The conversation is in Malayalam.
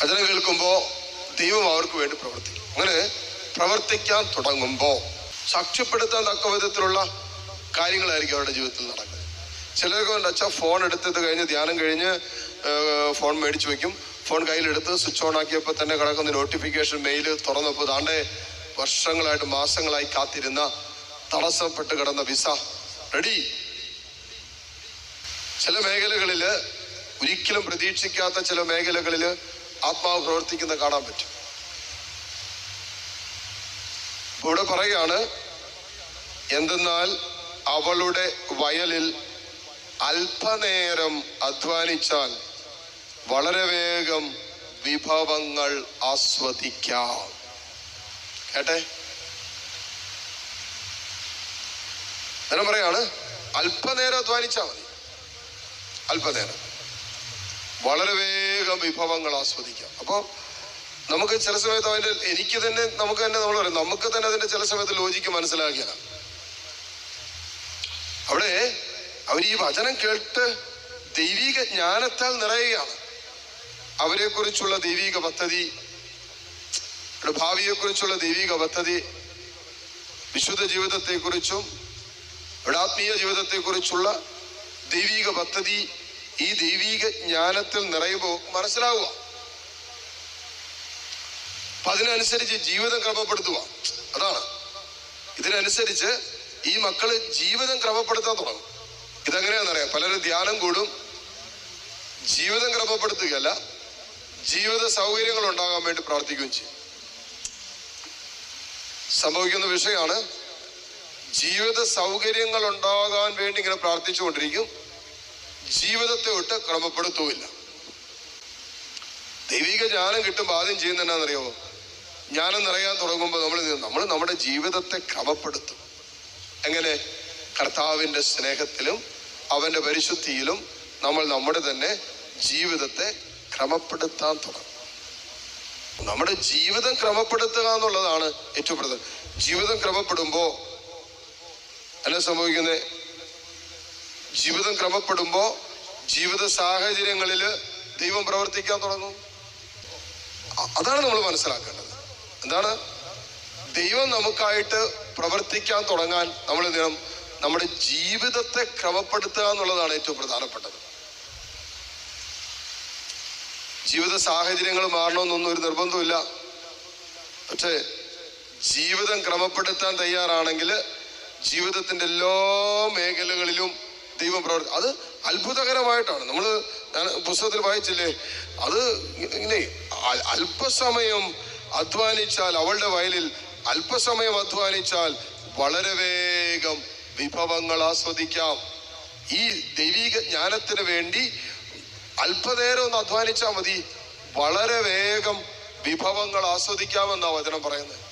വചനം കേൾക്കുമ്പോൾ ദൈവം അവർക്ക് വേണ്ടി പ്രവർത്തിക്കും. അങ്ങനെ പ്രവർത്തിക്കാൻ തുടങ്ങുമ്പോൾ സാക്ഷ്യപ്പെടുത്താൻ തക്ക വിധത്തിലുള്ള കാര്യങ്ങളായിരിക്കും അവരുടെ ജീവിതത്തിൽ നടക്കുന്നത്. ചിലർക്ക് വെച്ചാൽ ഫോൺ എടുത്തത് കഴിഞ്ഞ് ധ്യാനം കഴിഞ്ഞ് ഫോൺ മേടിച്ചു വെക്കും. ഫോൺ കയ്യിലെടുത്ത് സ്വിച്ച് ഓൺ ആക്കിയപ്പോൾ തന്നെ കിടക്കുന്ന നോട്ടിഫിക്കേഷൻ മെയിൽ തുറന്നപ്പോൾ താണ്ടെ വർഷങ്ങളായിട്ട് മാസങ്ങളായി കാത്തിരുന്ന തടസ്സപ്പെട്ട് കിടന്ന വിസ റെഡി. ചില മേഖലകളിൽ ഒരിക്കലും പ്രതീക്ഷിക്കാത്ത ചില മേഖലകളിൽ ആത്മാവ് പ്രവർത്തിക്കുന്ന കാണാൻ പറ്റും. ഇവിടെ പറയുകയാണ് എന്തെന്നാൽ അവളുടെ വയലിൽ അല്പനേരം അധ്വാനിച്ചാൽ വളരെ വേഗം വിഭവങ്ങൾ ആസ്വദിക്കാം. കേട്ടെ? ഞാൻ പറയാണ് അല്പനേരം അധ്വാനിച്ചാൽ മതി. അല്പനേരം. വളരെ വേഗം വിഭവങ്ങൾ ആസ്വദിക്കാം. അപ്പോൾ നമുക്ക് ചില സമയത്ത് അതിന്റെ എനിക്ക് തന്നെ നമുക്ക് തന്നെ നമ്മൾ പറയും നമുക്ക് തന്നെ അതിന്റെ ചില സമയത്ത് ലോജിക്ക് മനസ്സിലാക്കിയാണ് അവിടെ അവർ ഈ വചനം കേട്ട് ദൈവിക ജ്ഞാനത്താൽ നിറയുകയാണ്. അവരെക്കുറിച്ചുള്ള ദൈവിക പദ്ധതി അവരുടെ ഭാവിയെ കുറിച്ചുള്ള ദൈവിക പദ്ധതി വിശുദ്ധ ജീവിതത്തെക്കുറിച്ചും ആത്മീയ ജീവിതത്തെക്കുറിച്ചുള്ള ദൈവിക പദ്ധതി ഈ ദൈവീക ജ്ഞാനത്തിൽ നിറയുമ്പോൾ മനസ്സിലാവുക. അതിനനുസരിച്ച് ജീവിതം ക്രമപ്പെടുത്തുക. അതാണ്. ഇതിനനുസരിച്ച് ഈ മക്കൾ ജീവിതം ക്രമപ്പെടുത്താൻ തുടങ്ങും. ഇതെങ്ങനെയാണെന്നറിയാം പലരും ധ്യാനം കൂടും ജീവിതം ക്രമപ്പെടുത്തുകയല്ല ജീവിത സൗകര്യങ്ങൾ ഉണ്ടാകാൻ വേണ്ടി പ്രാർത്ഥിക്കുകയും ചെയ്യും. സംഭവിക്കുന്ന വിഷയമാണ് ജീവിത സൗകര്യങ്ങൾ ഉണ്ടാകാൻ വേണ്ടി ഇങ്ങനെ പ്രാർത്ഥിച്ചുകൊണ്ടിരിക്കും. ജീവിതത്തെ ഒട്ട് ക്രമപ്പെടുത്തുമില്ല ദൈവിക ജ്ഞാനം കിട്ടുമ്പോൾ ആദ്യം ചെയ്യുന്ന എന്നാണെന്നറിയാമോ ജ്ഞാനം നിറയാൻ തുടങ്ങുമ്പോൾ നമ്മൾ നമ്മൾ നമ്മുടെ ജീവിതത്തെ ക്രമപ്പെടുത്തും. എങ്ങനെ? കർത്താവിന്റെ സ്നേഹത്തിലും അവന്റെ പരിശുദ്ധിയിലും നമ്മൾ നമ്മുടെ തന്നെ ജീവിതത്തെ ക്രമപ്പെടുത്താൻ തുടങ്ങും. നമ്മുടെ ജീവിതം ക്രമപ്പെടുത്തുക എന്നുള്ളതാണ് ഏറ്റവും പ്രധാനം. ജീവിതം ക്രമപ്പെടുമ്പോൾ അല്ല സംഭവിക്കുന്നത് ജീവിതം ക്രമപ്പെടുമ്പോൾ ജീവിത സാഹചര്യങ്ങളിൽ ദൈവം പ്രവർത്തിക്കാൻ തുടങ്ങും. അതാണ് നമ്മൾ മനസ്സിലാക്കേണ്ടത്. എന്താണ്? ദൈവം നമുക്കായിട്ട് പ്രവർത്തിക്കാൻ തുടങ്ങാൻ നമ്മൾ ദിനം നമ്മുടെ ജീവിതത്തെ ക്രമപ്പെടുത്തുക എന്നുള്ളതാണ് ഏറ്റവും പ്രധാനപ്പെട്ടത്. ജീവിത സാഹചര്യങ്ങൾ മാറണമെന്നൊന്നും ഒരു നിർബന്ധമില്ല പക്ഷേ ജീവിതം ക്രമപ്പെടുത്താൻ തയ്യാറാണെങ്കിൽ ജീവിതത്തിന്റെ എല്ലാ മേഖലകളിലും ദൈവം പ്രവർത്തി അത് അത്ഭുതകരമായിട്ടാണ്. നമ്മൾ ഞാൻ പുസ്തകത്തിൽ വായിച്ചില്ലേ? അത് ഇങ്ങനെ അല്പസമയം അധ്വാനിച്ചാൽ അവളുടെ വയലിൽ അല്പസമയം അധ്വാനിച്ചാൽ വളരെ വേഗം വിഭവങ്ങൾ ആസ്വദിക്കാം. ഈ ദൈവിക ജ്ഞാനത്തിന് വേണ്ടി അല്പനേരം ഒന്ന് അധ്വാനിച്ചാൽ മതി. വളരെ വേഗം വിഭവങ്ങൾ ആസ്വദിക്കാമെന്നാണ് വചനം പറയുന്നത്.